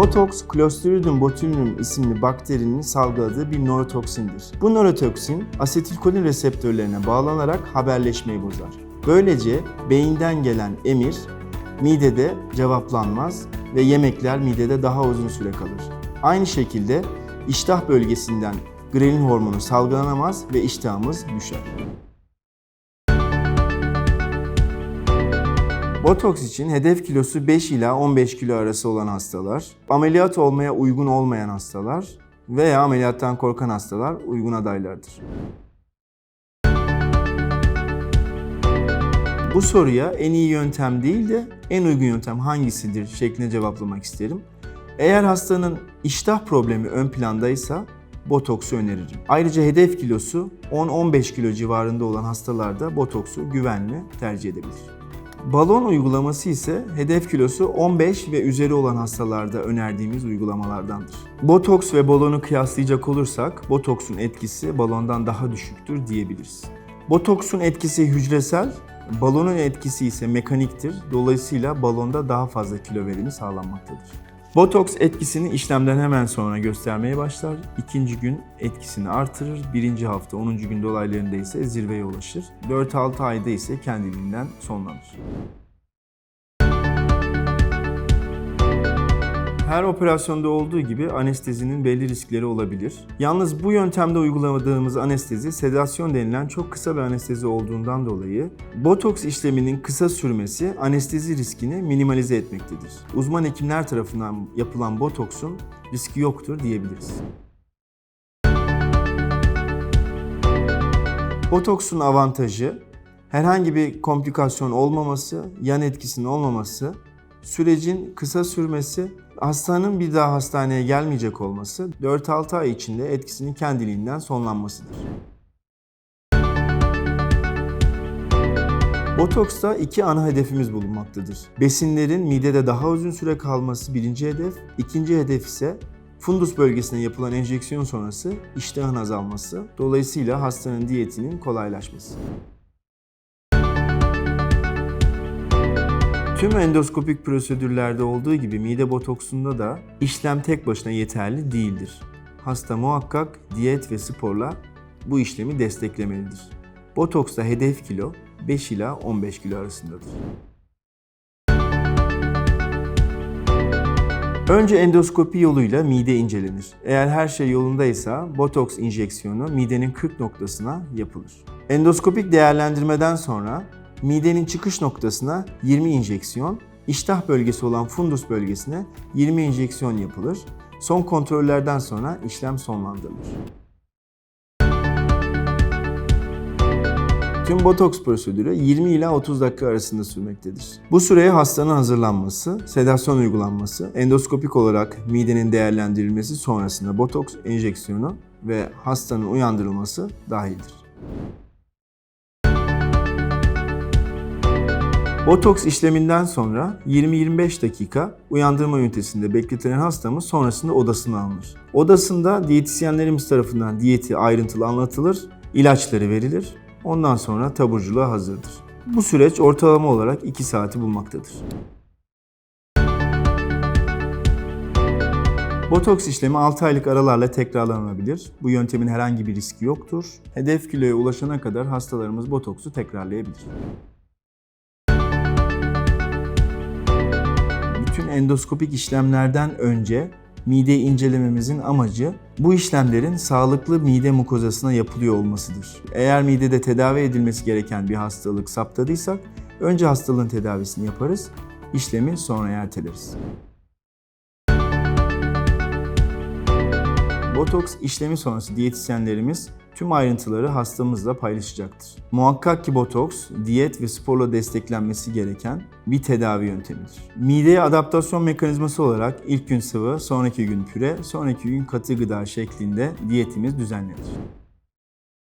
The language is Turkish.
Botoks, Clostridium botulinum isimli bakterinin salgıladığı bir nörotoksindir. Bu nörotoksin asetilkolin reseptörlerine bağlanarak haberleşmeyi bozar. Böylece beyinden gelen emir midede cevaplanmaz ve yemekler midede daha uzun süre kalır. Aynı şekilde iştah bölgesinden grelin hormonu salgılanamaz ve iştahımız düşer. Botoks için hedef kilosu 5 ila 15 kilo arası olan hastalar, ameliyat olmaya uygun olmayan hastalar veya ameliyattan korkan hastalar uygun adaylardır. Bu soruya en iyi yöntem değil de en uygun yöntem hangisidir şeklinde cevaplamak isterim. Eğer hastanın iştah problemi ön plandaysa botoksu öneririm. Ayrıca hedef kilosu 10-15 kilo civarında olan hastalarda botoksu güvenli tercih edebilir. Balon uygulaması ise hedef kilosu 15 ve üzeri olan hastalarda önerdiğimiz uygulamalardandır. Botoks ve balonu kıyaslayacak olursak botoksun etkisi balondan daha düşüktür diyebiliriz. Botoksun etkisi hücresel, balonun etkisi ise mekaniktir. Dolayısıyla balonda daha fazla kilo verimi sağlanmaktadır. Botoks etkisini işlemden hemen sonra göstermeye başlar. İkinci gün etkisini artırır. Birinci hafta 10. gün dolaylarında ise zirveye ulaşır. 4-6 ayda ise kendiliğinden sonlanır. Her operasyonda olduğu gibi anestezinin belli riskleri olabilir. Yalnız bu yöntemde uyguladığımız anestezi sedasyon denilen çok kısa bir anestezi olduğundan dolayı botoks işleminin kısa sürmesi anestezi riskini minimalize etmektedir. Uzman hekimler tarafından yapılan botoksun riski yoktur diyebiliriz. Botoksun avantajı herhangi bir komplikasyon olmaması, yan etkisinin olmaması, sürecin kısa sürmesi, hastanın bir daha hastaneye gelmeyecek olması, 4-6 ay içinde etkisinin kendiliğinden sonlanmasıdır. Botoksta iki ana hedefimiz bulunmaktadır. Besinlerin midede daha uzun süre kalması birinci hedef, ikinci hedef ise fundus bölgesine yapılan enjeksiyon sonrası iştahın azalması, dolayısıyla hastanın diyetinin kolaylaşması. Tüm endoskopik prosedürlerde olduğu gibi mide botoksunda da işlem tek başına yeterli değildir. Hasta muhakkak diyet ve sporla bu işlemi desteklemelidir. Botoksta hedef kilo 5 ila 15 kilo arasındadır. Önce endoskopi yoluyla mide incelenir. Eğer her şey yolundaysa botoks enjeksiyonu midenin 40 noktasına yapılır. Endoskopik değerlendirmeden sonra midenin çıkış noktasına 20 enjeksiyon, iştah bölgesi olan fundus bölgesine 20 enjeksiyon yapılır. Son kontrollerden sonra işlem sonlandırılır. Tüm botoks prosedürü 20 ila 30 dakika arasında sürmektedir. Bu süreye hastanın hazırlanması, sedasyon uygulanması, endoskopik olarak midenin değerlendirilmesi sonrasında botoks enjeksiyonu ve hastanın uyandırılması dahildir. Botoks işleminden sonra 20-25 dakika uyandırma ünitesinde bekletilen hastamız sonrasında odasına alınır. Odasında diyetisyenlerimiz tarafından diyeti ayrıntılı anlatılır, ilaçları verilir. Ondan sonra taburculuğa hazırdır. Bu süreç ortalama olarak 2 saati bulmaktadır. Botoks işlemi 6 aylık aralarla tekrarlanabilir. Bu yöntemin herhangi bir riski yoktur. Hedef kiloya ulaşana kadar hastalarımız botoksu tekrarlayabilir. Bütün endoskopik işlemlerden önce mide incelememizin amacı bu işlemlerin sağlıklı mide mukozasına yapılıyor olmasıdır. Eğer midede tedavi edilmesi gereken bir hastalık saptadıysak önce hastalığın tedavisini yaparız, işlemi sonra erteleriz. Botoks işlemi sonrası diyetisyenlerimiz tüm ayrıntıları hastamızla paylaşacaktır. Muhakkak ki botoks, diyet ve sporla desteklenmesi gereken bir tedavi yöntemidir. Mideye adaptasyon mekanizması olarak ilk gün sıvı, sonraki gün püre, sonraki gün katı gıda şeklinde diyetimiz düzenlenir.